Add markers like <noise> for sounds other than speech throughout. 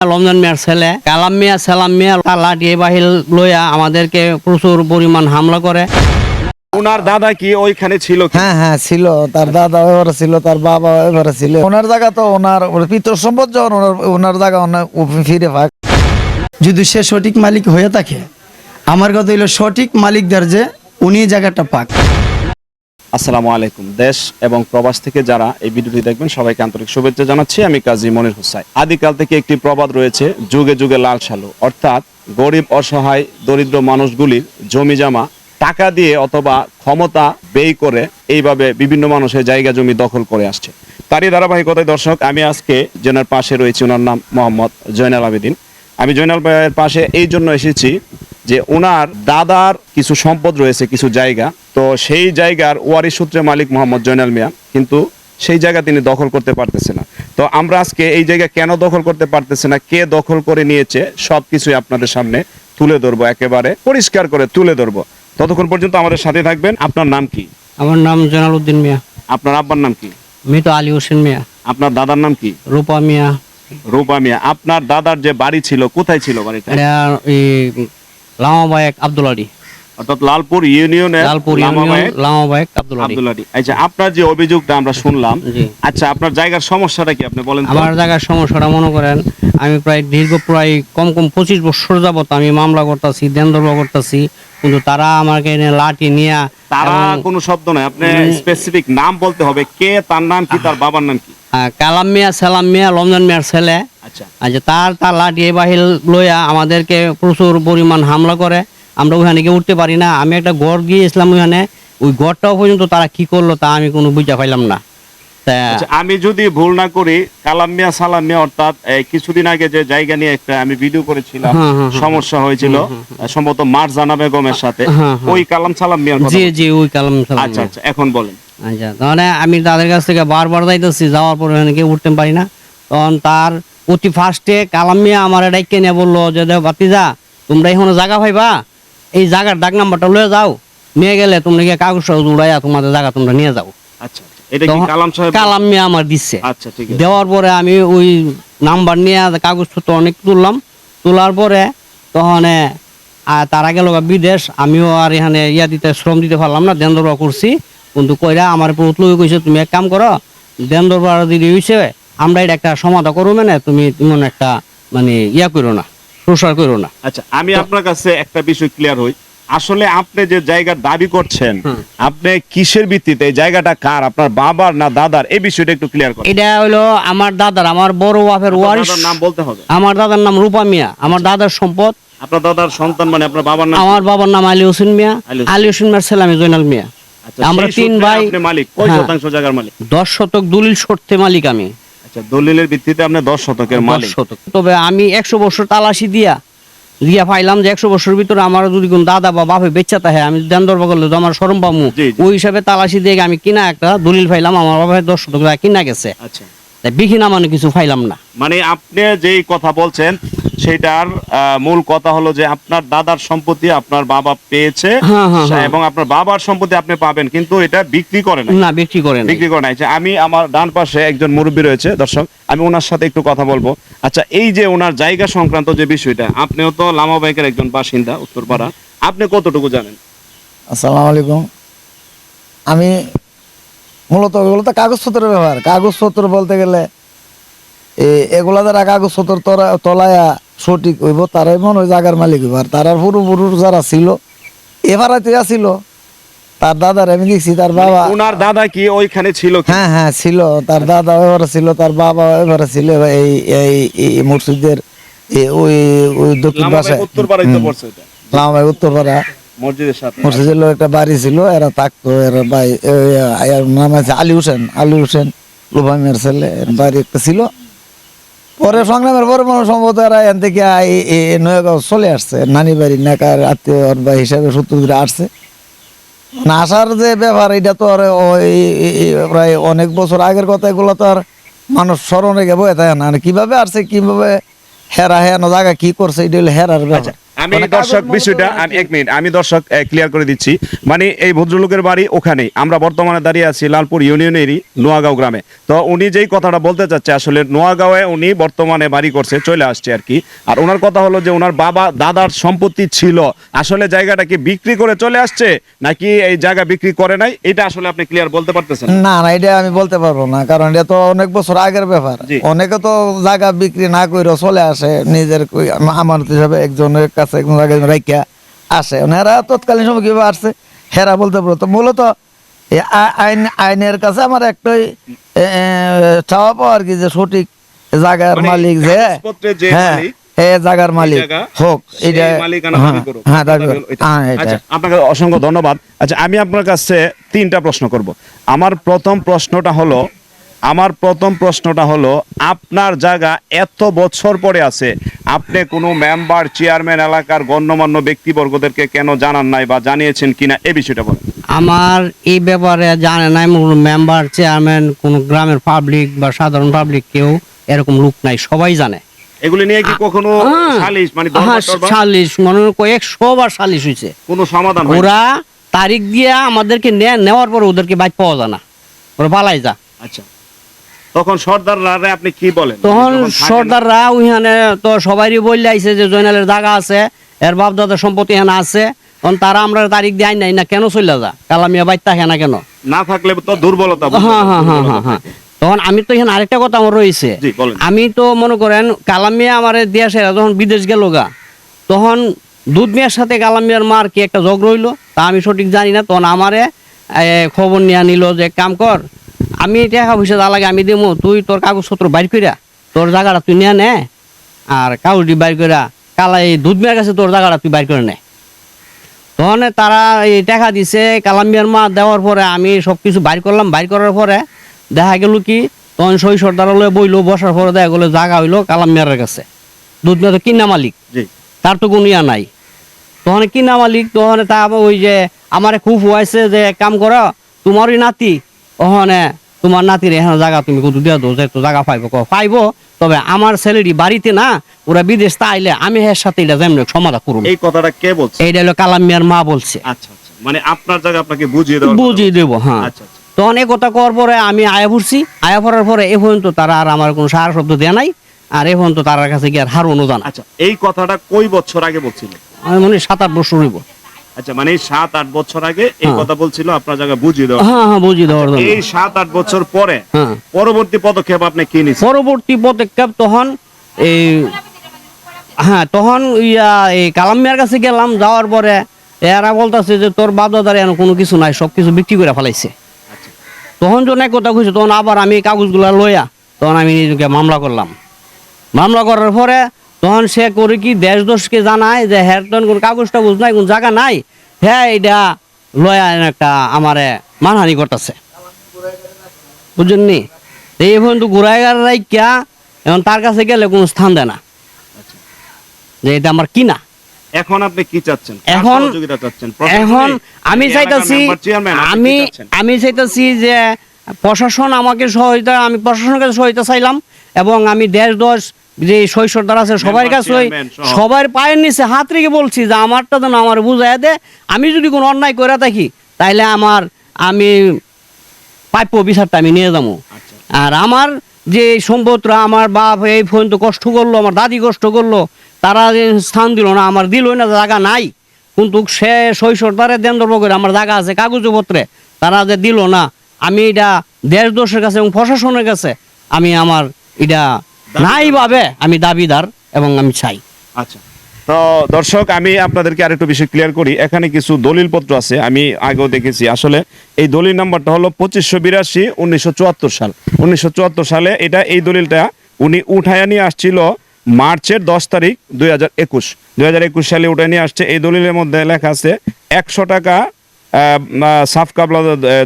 রমজান মিয়ার ছেলে কালাম মিয়া সালাম মিয়া তার লাঠি বাহির লইয়া আমাদেরকে প্রচুর পরিমাণ হামলা করে। ওনার দাদা কি ওইখানে ছিল হ্যাঁ হ্যাঁ ছিল। তার দাদা এবারে ছিল তার বাবা এবারে ছিল। ওনার জায়গা তো ওনার পিতর সম্পদ যখন ওনার ওনার জায়গা ওনার ফিরে পাক যদি সে সঠিক মালিক হয়ে থাকে আমার কথা হইল সঠিক মালিকদের যে উনি জায়গাটা পাক। আসসালামু আলাইকুম। দেশ এবং প্রবাস থেকে যারা এই ভিডিওটি দেখবেন, সবাইকে আন্তরিক শুভেচ্ছা জানাচ্ছি। আমি কাজী মনির হোসাই আদিকাল থেকে একটি প্রবাদ রয়েছে, যুগে যুগে লাল সালু অর্থাৎ গরিব, অসহায়, দরিদ্র মানুষগুলির জমি জমা, টাকা দিয়ে অথবা ক্ষমতা ব্যয় করে এইভাবে বিভিন্ন মানুষের জায়গা জমি দখল করে আসছে। তারই ধারাবাহিকতায় দর্শক, আমি আজকে যেনার পাশে রয়েছি। ওনার নাম মোহাম্মদ জয়নাল আবেদিন। আমি জয়নাল ভাইয়ের পাশে এই জন্য এসেছি যে ওনার দাদার কিছু সম্পদ রয়েছে কিছু জায়গা। তো সেই জায়গার ওয়ারি সূত্রে মালিক মোহাম্মদ জয়নাল মিয়া কিন্তু সেই জায়গা তিনি দখল করতে পারতেছে না। তো আমরা আজকে এই জায়গা কেন দখল করতে পারতেছে না কে দখল করে নিয়েছে সব কিছুই আপনাদের সামনে তুলে ধরবো একেবারে পরিষ্কার করে তুলে ধরবো। ততক্ষণ পর্যন্ত আমাদের সাথে থাকবেন। আপনার নাম কি? আমার নাম জনাল উদ্দিন মিয়া। আপনার আব্বার নাম কি? মৃত আলী হোসেন মিয়া। আপনার দাদার নাম কি? রূপা মিয়া। রূপা মিয়া আপনার দাদার যে বাড়ি ছিল কোথায় ছিল বাড়িটা? লামাবায়েক অর্থাৎ লালপুর লালপুর ইউনিয়ন লামাবায়েক আব্দুল আচ্ছা আপনার যে অভিযোগটা আমরা শুনলাম <laughs> আচ্ছা আপনার জায়গার সমস্যাটা কি আপনি বলেন আমার জায়গার সমস্যাটা মনে করেন আমি প্রায় দীর্ঘ প্রায় কম কম পঁচিশ বছর যাবত আমি মামলা করতেছি দেন দরবা করতেছি কিন্তু তারা আমাকে লাঠি নিয়ে তারা কোনো শব্দ নয়। আপনি স্পেসিফিক নাম বলতে হবে। কে তার নাম কি তার বাবার নাম কি? কালাম মিয়া সালাম মিয়া রমজান মিয়ার ছেলে। আচ্ছা। আচ্ছা তার তার লাঠি বাহির লইয়া আমাদেরকে প্রচুর পরিমাণ হামলা করে। আমরা ওখানে গিয়ে উঠতে পারি না। আমি একটা গড় গিয়েছিলাম ওখানে। ওই গড়টাও পর্যন্ত তারা কি করল তা আমি কোনো বুঝা পাইলাম না। আমি যদি ভুল না করি কালাম মিয়া সালাম মিয়া অর্থাৎ কিছুদিন আগে যে জায়গা নিয়ে একটা আমি ভিডিও করেছিলাম হুম, হুম, হুম। সমস্যা হয়েছিল সম্ভবত মারজানা বেগমের সাথে। ওই কালাম সালাম মিয়ার জি জি ওই কালাম সালাম আচ্ছা আচ্ছা এখন বলেন। আচ্ছা তাহলে আমি তাদের কাছ থেকে বারবার যাইতেছি যাওয়ার পর ওখানে গিয়ে উঠতে পারি না। তখন তার অতি ফার্স্টে কালাম মিয়া আমার ডাইকে নিয়ে বলল যে দেখ বাতিজা তোমরা এখানে জায়গা পাইবা? এই জায়গার ডাক নাম্বারটা লয়ে যাও। নিয়ে গেলে তোমরা গিয়ে কাগজ উড়াইয়া তোমাদের জায়গা তোমরা নিয়ে যাও। আচ্ছা আচ্ছা। এটা কি কালাম সাহেব? কালাম মিয়া আমার দিচ্ছে আচ্ছা ঠিক আছে। দেওয়ার পরে আমি ওই নাম্বার নিয়ে কাগজপত্র অনেক তুললাম। তোলার পরে তখন তারা গেল বিদেশ আমিও আর এখানে ইয়া দিতে শ্রম দিতে পারলাম না দেন করছি। কিন্তু কইরা আমার কইছে তুমি এক কাম করো দেন দরবার যদি হইছে আমরা এটা একটা সমাধা করব মানে তুমি তেমন একটা মানে ইয়া করো না প্রসার করো না। আচ্ছা আমি আপনার কাছে একটা বিষয় ক্লিয়ার হই। আসলে আপনি যে জায়গার দাবি করছেন আপনি কিসের ভিত্তিতে এই জায়গাটা কার? আপনার বাবার না দাদার? এই বিষয়টা একটু ক্লিয়ার করেন। এটা হলো আমার দাদার আমার বড় বাপের ওয়ারিশ। দাদার নাম বলতে হবে? আমার দাদার নাম রূপা মিয়া আমার দাদার সম্পদ। আপনার দাদার সন্তান মানে আপনার বাবার নাম আমার বাবার নাম আলী হোসেন মিয়া। আলী হোসেন। মিয়ার ছেলে আমি জৈনাল মিয়া। আচ্ছা, আমরা তিন ভাই আপনি মালিক। কয় হ্যাঁ। শতাংশ জায়গার মালিক? দশ শতক দলিল শর্তে মালিক আমি। আচ্ছা দলিলের ভিত্তিতে আপনি দশ শতকের দশ মালিক। শতক। তবে আমি একশো বছর তালাশি দিয়া দিয়া পাইলাম যে একশো বছর ভিতরে আমার যদি কোন দাদা বা বাপে বেচা থাকে আমি দেন দরবা করলে তো আমার সরম পামু। ওই হিসাবে তালাশি দিয়ে আমি কিনা একটা দলিল পাইলাম আমার বাবা দশ শতক কিনা গেছে। আচ্ছা। বিঘিনা মানে কিছু পাইলাম না। মানে আপনি যেই কথা বলছেন সেটার আহ, মূল কথা হলো যে আপনার দাদার সম্পত্তি আপনার বাবা পেয়েছে হ্যাঁ, হ্যাঁ, হ্যাঁ। এবং আপনার বাবার সম্পত্তি আপনি পাবেন কিন্তু এটা বিক্রি করে না না বিক্রি করে না বিক্রি করে নাই। যে আমি আমার ডান পাশে একজন মুরব্বী রয়েছে দর্শক আমি ওনার সাথে একটু কথা বলব। আচ্ছা এই যে ওনার জায়গা সংক্রান্ত যে বিষয়টা আপনিও তো লামা বাইকের একজন বাসিন্দা উত্তরপাড়া আপনি কতটুকু জানেন? আসসালামু আলাইকুম। আমি মূলত এগুলো তো কাগজপত্রের ব্যবহার। কাগজপত্র বলতে গেলে এ- এগুলা দ্বারা কাগজপত্র তরা- তলায়া সঠিক হইব তারাই মনে হয় জাগার মালিক হইব। আর তারার পূর্বপুরুষ যারা ছিল এবারাতে ছিল তার দাদার আমি দেখছি তার বাবা ওনার দাদা কি ওইখানে ছিল হ্যাঁ হ্যাঁ ছিল। তার দাদা এবারে ছিল তার বাবা এবারে ছিল এই এই মসজিদের ওই ওই দক্ষিণ পাশে। উত্তরপাড়ায় তো পড়ছে এটা। লামাই উত্তরপাড়া মসজিদের সাথে। মসজিদের একটা বাড়ি ছিল এরা থাকতো এরা ভাই নাম আছে আলী হোসেন। আলী হোসেন লুভামের ছেলে এর বাড়ি একটা ছিল। পরে সংগ্রামের পরে মনে সম্ভবত এরা এখান থেকে নয়াগাঁও চলে আসছে। নানি বাড়ি নাকার আত্মীয় বা হিসাবে সূত্র ধরে আসছে। মানে আসার যে ব্যাপার, এটা তো আর প্রায় অনেক বছর আগের কথা, এগুলো তো আর মানুষ স্মরণে গেবো এটা না? আর কীভাবে আসছে, কীভাবে হেরা হেরানো জায়গা, কী করছে, এটা হলো হেরার ব্যাপার। আমি মানে দর্শক বিষয়টা আমি এক মিনিট আমি দর্শক ক্লিয়ার করে দিচ্ছি। মানে এই ভদ্রলোকের বাড়ি ওখানেই। আমরা বর্তমানে দাঁড়িয়ে আছি লালপুর ইউনিয়নেরই নোয়াগাঁও গ্রামে। তো উনি যেই কথাটা বলতে চাচ্ছে আসলে নোয়াগাঁওয়ে উনি বর্তমানে বাড়ি করছে চলে আসছে আর কি। আর ওনার কথা হলো যে ওনার বাবা দাদার সম্পত্তি ছিল। আসলে জায়গাটা কি বিক্রি করে চলে আসছে নাকি এই জায়গা বিক্রি করে নাই? এটা আসলে আপনি ক্লিয়ার বলতে পারতেছেন? না না এটা আমি বলতে পারব না কারণ এটা তো অনেক বছর আগের ব্যাপার। অনেকে তো জায়গা বিক্রি না করে চলে আসে নিজের আমার হিসাবে একজনের কাছে একজন জায়গায় রাইখা আসে এরা তৎকালীন সময় কীভাবে আসছে হেরা বলতে পারো। তো মূলত আইন আইনের কাছে আমার একটাই চাওয়া পাওয়া আর কি যে সঠিক জায়গার মানে মালিক যে হ্যাঁ জায়গার মালিক হোক এটা হ্যাঁ। হ্যাঁ। হ্যাঁ আচ্ছা, আপনাকে অসংখ্য ধন্যবাদ। আচ্ছা আমি আপনার কাছে তিনটা প্রশ্ন করব। আমার প্রথম প্রশ্নটা হলো আমার প্রথম প্রশ্নটা হলো আপনার জায়গা এত বছর পরে আছে আপনি কোনো মেম্বার চেয়ারম্যান এলাকার গণ্যমান্য ব্যক্তিবর্গদেরকে কেন জানান নাই বা জানিয়েছেন কিনা এই বিষয়টা বলেন। আমার এই ব্যাপারে জানে নাই মেম্বার চেয়ারম্যান কোন গ্রামের পাবলিক বা সাধারণ পাবলিক কেউ এরকম লোক নাই সবাই জানে। এগুলি নিয়ে কি কখনো হ্যাঁ। সালিশ মানে হ্যাঁ, সালিশ মনে হয় কয়েকশো বার সালিশ হয়েছে। কোনো সমাধান হয় ওরা তারিখ দিয়ে আমাদেরকে নেওয়ার পর ওদেরকে বাইক পাওয়া যায় না। ওরা পালাই যা আচ্ছা। তখন সর্দাররা আপনি কি বলেন? তখন সর্দাররা ওইখানে তো সবারই বললে আইছে যে জয়নালের জায়গা আছে এর বাপ দাদার সম্পত্তি এখানে আছে। তখন তারা আমরা তারিখ দেয় নাই না কেন চলে যা কালামিয়া বাইক থাকে না কেন? না থাকলে তো দুর্বলতা হ্যাঁ হ্যাঁ হ্যাঁ হ্যাঁ হ্যাঁ। তখন আমি তো এখানে আরেকটা কথা আমার রয়েছে। আমি তো মনে করেন কালামিয়া আমার দেশে যখন বিদেশ গেল গা তখন দুধ মিয়ার সাথে কালামিয়ার মার কি একটা জগ রইল তা আমি সঠিক জানি না। তখন আমারে খবর নিয়ে নিল যে কাম কর আমি টাকা পয়সা যা লাগে আমি দেবো তুই তোর কাগজপত্র বাইর কইরা তোর জায়গাটা তুই নিয়ে নে? আর কাগজটি বাইর কইরা কালা এই দুধ মিয়ার কাছে তোর জায়গাটা তুই বাইর করে নে? তখন তারা এই টাকা দিছে কালামিয়ার মা দেওয়ার পরে আমি সব কিছু বাইর করলাম বাইর করার পরে দেখা গেল কি তখন সই সর্দারালয়ে বইলো বসার পরে দেখা গেলো জায়গা হইল কালামিয়ারের কাছে। দুধ মিয়া তো কিনা মালিক। তার তো কোনো ইয়া নাই। তখন কিনা মালিক তখন তা ওই যে আমার খুব হয়েছে যে কাম করো তোমারই নাতি ওখানে তোমার নাতির এখানে জায়গা তুমি কত দিয়া দো যে তো জায়গা পাইবো কও, পাইবো। তবে আমার ছেলেটি বাড়িতে না ওরা বিদেশ তা আইলে আমি এর সাথে এটা যেমন সমাধান করুন। এই কথাটা কে বলছে? এইটা হলো কালামিয়ার মা বলছে। আচ্ছা আচ্ছা। মানে আপনার জায়গা আপনাকে বুঝিয়ে কথা। বুঝিয়ে দেবো হ্যাঁ। আচ্ছা আচ্ছা। তখন এই কথা করার পরে আমি আয়া পড়ছি। আয়া পড়ার পরে এ পর্যন্ত তারা আর আমার কোনো সারা শব্দ দেয় নাই। আর এ পর্যন্ত তার কাছে গিয়ে আর হারও অনুদান। আচ্ছা এই কথাটা কই বছর আগে বলছিল? আমি মনে সাত আট বছর হইব। আচ্ছা মানে সাত আট বছর আগে এই হ্যাঁ। কথা বলছিল আপনার জায়গা বুঝিয়ে দেওয়া হ্যাঁ হ্যাঁ বুঝিয়ে দেওয়ার জন্য এই সাত আট বছর পরে পরবর্তী পদক্ষেপ আপনি কি নিচ্ছেন পরবর্তী পদক্ষেপ তখন এই হ্যাঁ তখন ইয়া এই কালাম মিয়ার কাছে গেলাম যাওয়ার পরে এরা বলতেছে যে তোর বাপ দাদার এমন কোনো কিছু নাই সব কিছু বিক্রি করে ফেলাইছে। তখন যখন এক কথা কইছে তখন আবার আমি কাগজগুলা লইয়া তখন আমি নিজেকে মামলা করলাম। মামলা করার পরে তখন সে করে কি দেশ দোষকে জানায় যে হ্যাঁ তখন কোন কাগজ টাগজ নাই কোন জায়গা নাই? হ্যাঁ এটা লয়া একটা আমারে মানহানি করতেছে। বুঝছেন নি এই পর্যন্ত ঘুরাইগার রাইকা এখন তার কাছে গেলে কোনো স্থান দেয় না। যে এটা আমার কিনা। এখন আপনি কি চাচ্ছেন? এখন এখন আমি চাইতাছি আমি আমি চাইতাছি যে প্রশাসন আমাকে সহায়তা আমি প্রশাসনের কাছে সহায়তা চাইলাম এবং আমি দেশ দশ যে শৈশবদার আছে সবার কাছে। সবার পায়ের নিচে হাত রেখে বলছি যে আমারটা যেন আমার বুঝাই দে আমি যদি কোনো অন্যায় করে থাকি তাইলে আমার আমি প্রাপ্য বিচারটা আমি নিয়ে যাব। আচ্ছা। আর আমার যে সম্পদরা আমার বাপ এই পর্যন্ত কষ্ট করল আমার দাদি কষ্ট করল তারা যে স্থান দিল না আমার দিলই না জায়গা নাই। কিন্তু সে শৈশবদারে দেন ধর্ম করে আমার জায়গা আছে কাগজপত্রে তারা যে দিল না আমি এটা দেশ দোষের কাছে এবং প্রশাসনের কাছে আমি আমার এটা নাই ভাবে আমি দাবিদার এবং আমি চাই। আচ্ছা। তো দর্শক আমি আপনাদেরকে আরেকটু বিষয় ক্লিয়ার করি। এখানে কিছু দলিল পত্র আছে আমি আগেও দেখেছি। আসলে এই দলিল নাম্বারটা হলো পঁচিশশো বিরাশি উনিশশো সাল। উনিশশো চুয়াত্তর সালে এটা এই দলিলটা উনি উঠায় নিয়ে আসছিল মার্চের দশ তারিখ দুই হাজার একুশ। দুই হাজার একুশ সালে উঠায় নিয়ে আসছে। এই দলিলের মধ্যে লেখা আছে একশো টাকা সাফ কাবলা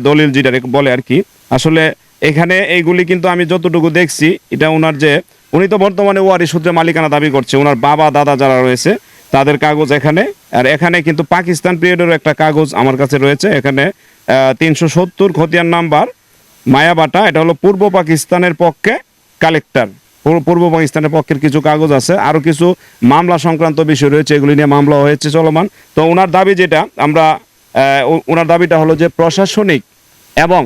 দলিল যেটা বলে আর কি। আসলে এখানে এইগুলি কিন্তু আমি যতটুকু দেখছি, এটা ওনার যে উনি তো বর্তমানে ওয়ারি সূত্রে মালিকানা দাবি করছে ওনার বাবা, দাদা যারা রয়েছে, তাদের কাগজ এখানে। আর এখানে কিন্তু পাকিস্তান পিরিয়ডের একটা কাগজ আমার কাছে রয়েছে, এখানে তিনশো সত্তর খতিয়ান নাম্বার মায়াবাটা এটা হলো পূর্ব পাকিস্তানের পক্ষে কালেক্টর পূর্ব পাকিস্তানের পক্ষের কিছু কাগজ আছে আরও কিছু মামলা সংক্রান্ত বিষয় রয়েছে, এগুলি নিয়ে মামলা হয়েছে চলমান। তো ওনার দাবি যেটা, আমরা ওনার দাবিটা হলো যে প্রশাসনিক এবং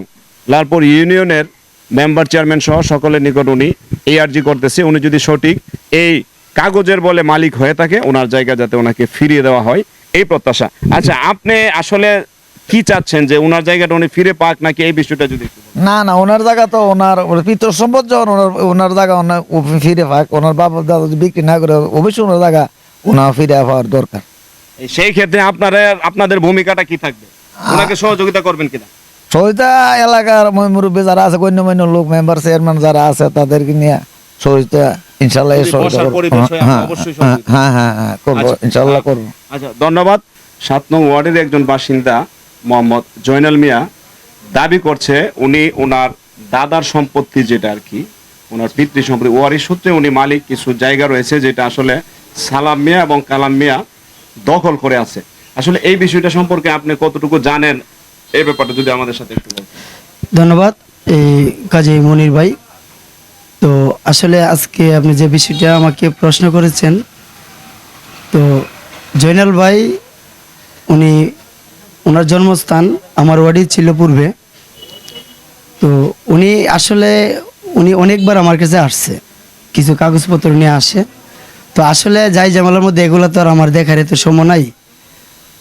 লালপুর ইউনিয়নের মেম্বার চেয়ারম্যান সহ সকলের নিকট উনি এই আর্জি করতেছে। উনি যদি সঠিক এই কাগজের বলে মালিক হয়ে থাকে ওনার জায়গা যাতে ওনাকে ফিরিয়ে দেওয়া হয় এই প্রত্যাশা। আচ্ছা আপনি আসলে কি চাচ্ছেন যে ওনার জায়গাটা উনি ফিরে পাক নাকি এই বিষয়টা যদি না না ওনার জায়গা তো ওনার পিতর সম্পদ যখন ওনার ওনার জায়গা ওনার ফিরে পাক ওনার বাবা দাদা যদি বিক্রি না করে অবশ্যই ওনার জায়গা ওনার ফিরে পাওয়ার দরকার। সেই ক্ষেত্রে আপনারা আপনাদের ভূমিকাটা কি থাকবে? ওনাকে সহযোগিতা করবেন কিনা? সহিতা এলাকার মুরব্বী যারা আছে গণ্যমান্য লোক মেম্বার চেয়ারম্যান যারা আছে তাদেরকে নিয়ে সহিতা ইনশাল্লাহ হয়, হ্যাঁ, হ্যাঁ, হ্যাঁ হ্যাঁ হ্যাঁ করব আচ্ছা, ইনশাল্লাহ করব। আচ্ছা ধন্যবাদ। সাত নং ওয়ার্ডের একজন বাসিন্দা মোহাম্মদ জয়নাল মিয়া দাবি করছে উনি ওনার দাদার সম্পত্তি যেটা আর কি ওনার পিতৃ সম্পত্তি ওয়ারি সূত্রে উনি মালিক কিছু জায়গা রয়েছে যেটা আসলে সালাম মিয়া এবং কালাম মিয়া দখল করে আছে। আসলে এই বিষয়টা সম্পর্কে আপনি কতটুকু জানেন এই ব্যাপারটা যদি আমাদের সাথে একটু ধন্যবাদ, এই কাজী মনির ভাই। তো আসলে আজকে আপনি যে বিষয়টা আমাকে প্রশ্ন করেছেন, তো জয়নাল ভাই, উনি ওনার জন্মস্থান আমার ওয়ার্ডই ছিল পূর্বে। তো উনি আসলে, উনি অনেকবার আমার কাছে আসছে, কিছু কাগজপত্র নিয়ে আসে। তো আসলে যাই জামালার মধ্যে এগুলো তো আর আমার দেখার এত সময় নাই।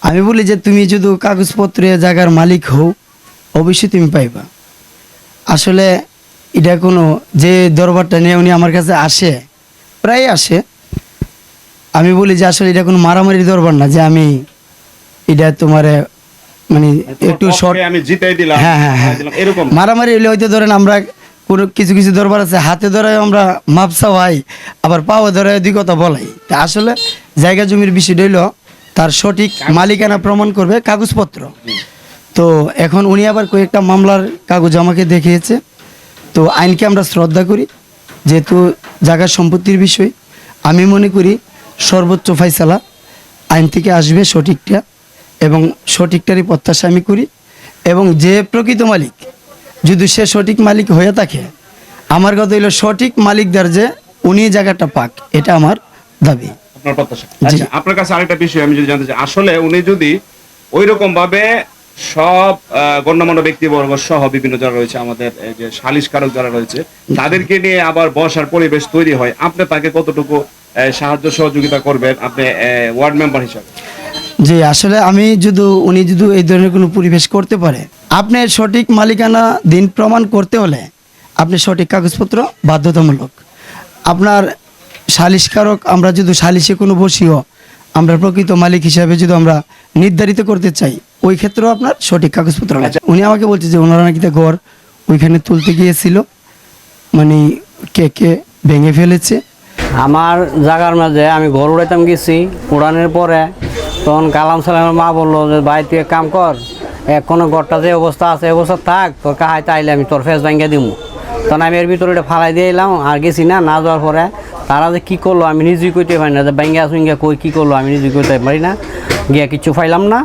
আমি বলি যে তুমি যদি কাগজপত্রে জায়গার মালিক হও অবশ্যই তুমি পাইবা। আসলে এটা কোনো যে দরবারটা নিয়ে উনি আমার কাছে আসে প্রায় আসে। আমি বলি যে আসলে এটা কোনো মারামারির দরবার না যে আমি এটা তোমার মানে একটু শর্ট আমি জিতাই দিলাম হ্যাঁ হ্যাঁ হ্যাঁ। এরকম। মারামারি হলে হয়তো ধরেন আমরা কোনো কিছু কিছু দরবার আছে হাতে ধরে আমরা মাপসা হয় আবার পাওয়া ধরে দুই কথা বলাই। তা আসলে জায়গা জমির বিষয়টা হইল তার সঠিক মালিকানা প্রমাণ করবে কাগজপত্র। তো এখন উনি আবার কয়েকটা মামলার কাগজ আমাকে দেখিয়েছে। তো আইনকে আমরা শ্রদ্ধা করি, যেহেতু জায়গার সম্পত্তির বিষয়। আমি মনে করি সর্বোচ্চ ফাইসালা আইন থেকে আসবে সঠিকটা এবং সঠিকটারই প্রত্যাশা আমি করি এবং যে প্রকৃত মালিক, যদি সে সঠিক মালিক হয়ে থাকে, আমার কথা হইল সঠিক মালিকদার যে উনি জায়গাটা পাক, এটা আমার দাবি। আপনার প্রত্যাশা। আচ্ছা আপনার কাছে আরেকটা বিষয় আমি যদি জানতে চাই। আসলে উনি যদি ওই রকম ভাবে সব গণ্যমান্য ব্যক্তিবর্গ সহ বিভিন্ন যারা রয়েছে আমাদের এই যে সালিশকারক যারা রয়েছে তাদেরকে নিয়ে আবার বসার পরিবেশ তৈরি হয় আপনি তাকে কতটুকু সাহায্য সহযোগিতা করবেন? আপনি ওয়ার্ড মেম্বার হিসাবে। যে আসলে আমি যদি উনি যদি এই ধরনের কোনো পরিবেশ করতে পারে আপনি সঠিক মালিকানা দিন প্রমাণ করতে হলে আপনি সঠিক কাগজপত্র বাধ্যতামূলক। আপনার সালিশকারক আমরা যদি সালিশে কোনো বসিও আমরা প্রকৃত মালিক হিসাবে যদি আমরা নির্ধারিত করতে চাই ওই ক্ষেত্রেও আপনার সঠিক কাগজপত্র লাগে উনি আমাকে বলছে যে ওনারা নাকি ঘর ওইখানে তুলতে গিয়েছিল মানে কে কে ভেঙে ফেলেছে। আমার জায়গার মাঝে আমি ঘর উড়াইতাম গেছি উড়ানোর পরে তখন কালাম সালামের মা বলল যে ভাই তুই এক কাম কর এখনও ঘরটা যে অবস্থা আছে অবস্থা থাক তোর কাহাইতে আইলে আমি তোর ফেস ভাঙ্গা দিমু। তখন আমি এর ভিতরে এটা ফালাই দিয়ে এলাম আর গেছি না না যাওয়ার পরে তারা যে কী করল আমি নিজেই কইতে পারি না যে ব্যাঙ্গা সুইঙ্গা কই কী করল আমি নিজেই কইতে পারি না। গিয়া কিচ্ছু পাইলাম না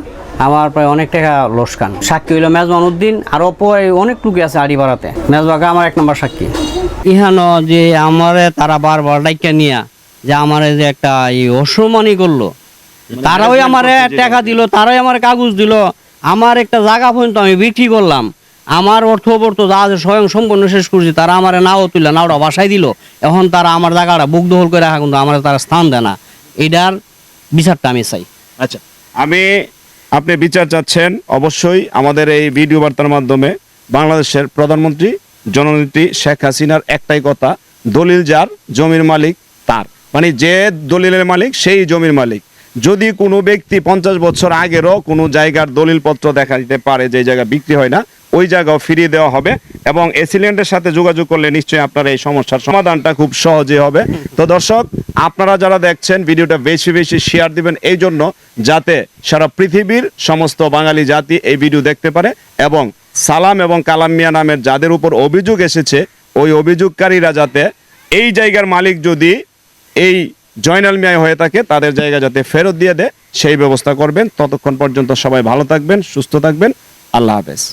আমার প্রায় অনেক টাকা লোসকান সাক্ষী হইল মেজবান উদ্দিন আর অপর অনেক টুকি আছে আড়ি বাড়াতে মেজবাকে আমার এক নম্বর সাক্ষী। ইহানো যে আমারে তারা বারবার ডাইকা নিয়া যে আমারে যে একটা এই অসম্মানই করল তারাই আমারে টাকা দিল তারাই আমার কাগজ দিল আমার একটা জায়গা পর্যন্ত আমি বিক্রি করলাম। আমার অর্থ বর্থ যা আছে স্বয়ং সম্পূর্ণ শেষ করছি, তারা আমার নাও তুললে নাওটা বাসায় দিল। এখন তারা আমার জায়গাটা বুক দখল করে রাখা কিন্তু আমার তারা স্থান দেয় না। এটার বিচারটা আমি চাই। আচ্ছা আমি, আপনি বিচার চাচ্ছেন অবশ্যই আমাদের এই ভিডিও বার্তার মাধ্যমে বাংলাদেশের প্রধানমন্ত্রী জননেত্রী শেখ হাসিনার একটাই কথা, দলিল যার, জমির মালিক তার। মানে যে দলিলের মালিক, সেই জমির মালিক। যদি কোনো ব্যক্তি পঞ্চাশ বছর আগেরও কোনো জায়গার দলিলপত্র দেখা দিতে পারে যে জায়গা বিক্রি হয় না ওই জায়গাও ফিরিয়ে দেওয়া হবে এবং এসিলেন্টের সাথে যোগাযোগ করলে নিশ্চয়ই আপনার এই সমস্যার সমাধানটা খুব সহজে হবে। তো দর্শক, আপনারা যারা দেখছেন, ভিডিওটা বেশি বেশি শেয়ার দিবেন এই জন্য যাতে সারা পৃথিবীর সমস্ত বাঙালি জাতি এই ভিডিও দেখতে পারে এবং সালাম এবং কালাম মিয়া নামের যাদের উপর অভিযোগ এসেছে, ওই অভিযোগকারীরা যাতে এই জায়গার মালিক যদি এই জয়নাল মিয়া হয়ে থাকে, তাদের জায়গা যাতে ফেরত দিয়ে দেয়, সেই ব্যবস্থা করবেন। ততক্ষণ পর্যন্ত সবাই ভালো থাকবেন, সুস্থ থাকবেন। আল্লাহ হাফেজ।